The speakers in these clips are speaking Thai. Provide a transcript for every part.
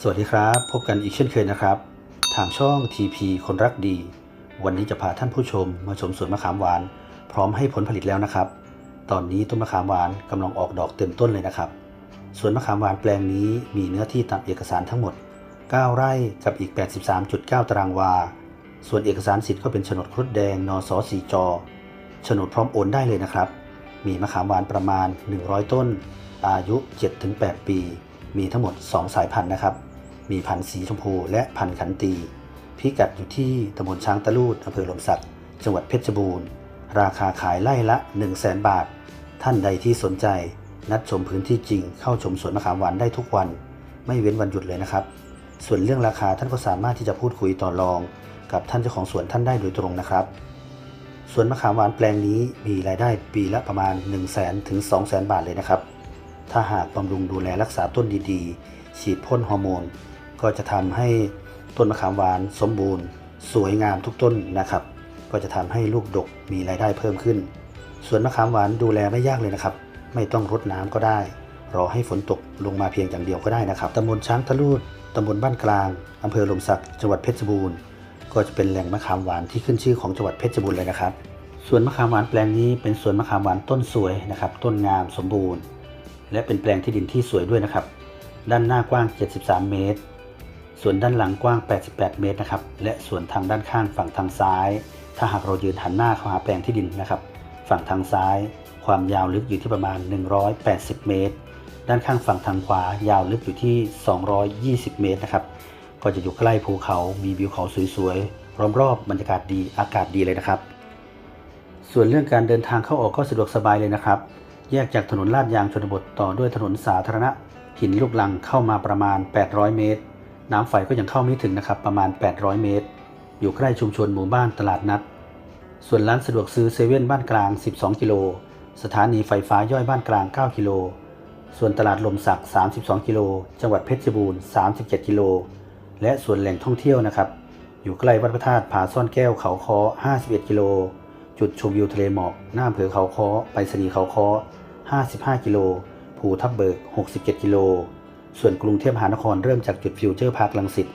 สวัสดีครับ พบกันอีกเช่นเคยนะครับ ทางช่อง TP คนรักดี วันนี้จะพาท่านผู้ชมมาชมสวนมะขามหวาน พร้อมให้ผลผลิตแล้วนะครับ ตอนนี้ต้นมะขามหวานกำลังออกดอกเต็มต้นเลยนะครับสวนมะขามหวานแปลงนี้มีเนื้อที่ตามเอกสารทั้งหมด 9 ไร่กับอีก 83.9 ตารางวา ส่วนเอกสารสิทธิ์ก็เป็นโฉนดครุฑแดงนสสีจโฉนดพร้อมโอนได้เลยนะครับ มีมะขามหวานประมาณ 100 ต้น อายุ 7-8 ปี มีทั้งหมด 2 สายพันธุ์นะครับ มีพันธุ์สีชมพูและพันธุ์ขันตีพิกัดอยู่ที่ตำบลช้างตะลูดอำเภอลมสักจังหวัดเพชรบูรณ์ ราคาขายไล่ละ 1 0 0 0 0แบาท ท่านใดที่สนใจ นัดชมพื้นที่จริง เข้าชมสวนมะขามหวานได้ทุกวัน ไม่เว้นวันหยุดเลยนะครับ ส่วนเรื่องราคาท่านก็สามารถที่จะพูดคุยต่อรอง กับท่านเจ้าของสวนท่านได้โดยตรงนะครับสวนมะขามหวานแปลงนี้มีรายได้ปีละประมาณ 1 0 0 0 0แถึง2 0 0 0 0 0 บาทเลยนะครับ ถ้าหากบำรุงดูแลรักษาต้นดีๆ ฉีดพ่นฮอร์โมน ก็จะทำให้ต้นมะขามหวานสมบูรณ์ สวยงามทุกต้นนะครับ ก็จะทำให้ลูกดกมีรายได้เพิ่มขึ้น ส่วนมะขามหวานดูแลไม่ยากเลยนะครับ ไม่ต้องรดน้ำก็ได้ รอให้ฝนตกลงมาเพียงอย่างเดียวก็ได้นะครับตำบลช้างทะลูดตำบลบ้านกลางอำเภอลมสักจังหวัดเพชรบูรณ์ก็จะเป็นแหล่งมะขามหวานที่ขึ้นชื่อของจังหวัดเพชรบูรณ์เลยนะครับสวนมะขามหวานแปลงนี้เป็นสวนมะขามหวานต้นสวยนะครับ ต้นงามสมบูรณ์ และเป็นแปลงที่ดินที่สวยด้วยนะครับ ด้านหน้ากว้าง 73 เมตร ส่วนด้านหลังกว้าง 88 เมตรนะครับ และส่วนทางด้านข้างฝั่งทางซ้าย ถ้าหากเรายืนหันหน้าเข้าหาแปลงที่ดินนะครับ ฝั่งทางซ้าย ความยาวลึกอยู่ที่ประมาณ 180 เมตร ด้านข้างฝั่งทางขวายาวลึกอยู่ที่ 220 เมตรนะครับ ก็จะอยู่ใกล้ภูเขา มีวิวเขาสวยๆ รอบๆ บรรยากาศดี อากาศดีเลยนะครับ ส่วนเรื่องการเดินทางเข้าออกก็สะดวกสบายเลยนะครับ แยกจากถนนลาดยางชนบทต่อด้วยถนนสาธารณะหินลูกลังเข้ามาประมาณ 800 เมตร น้ำไฟก็ยังเข้าไม่ถึงนะครับประมาณ 800 เมตร อยู่ใกล้ชุมชนหมู่บ้านตลาดนัด ส่วนร้านสะดวกซื้อเซเว่นบ้านกลาง 12 กิโล สถานีไฟฟ้าย่อยบ้านกลาง 9 กิโล ส่วนตลาดลมสัก32 กิโล จังหวัดเพชรบูรณ์ 37 กิโล และส่วนแหล่งท่องเที่ยวนะครับ อยู่ใกล้วัดพระธาตุผาซ่อนแก้วเขาคอ51 กิโล จุดชมวิวทะเลหมอก หน้าอำเภอเขาคอไปรษณีเขาคอ55 กิโล ภูทับเบิก 67 กิโล ส่วนกรุงเทพมหานครเริ่มจากจุดฟิวเจอร์พาร์คลังสิต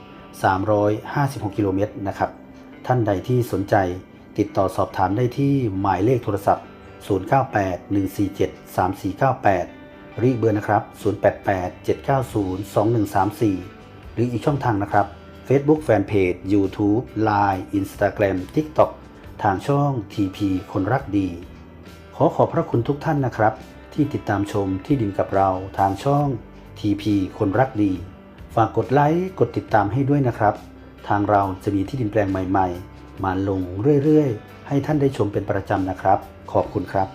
356 กิโลเมตรนะครับ ท่านใดที่สนใจติดต่อสอบถามได้ที่หมายเลขโทรศัพท์ 0981473498 หรืออีกเบอร์นะครับ 0887902134 หรืออีกช่องทางนะครับ Facebook Fanpage YouTube Line Instagram TikTok ทางช่อง TP คนรักดี ขอขอบพระคุณทุกท่านนะครับ ที่ติดตามชมที่ดินกับเราทางช่อง TP คนรักดี ฝากกดไลค์กดติดตามให้ด้วยนะครับ ทางเราจะมีที่ดินแปลงใหม่ ๆ มาลงเรื่อยๆ ให้ท่านได้ชมเป็นประจำนะครับ ขอบคุณครับ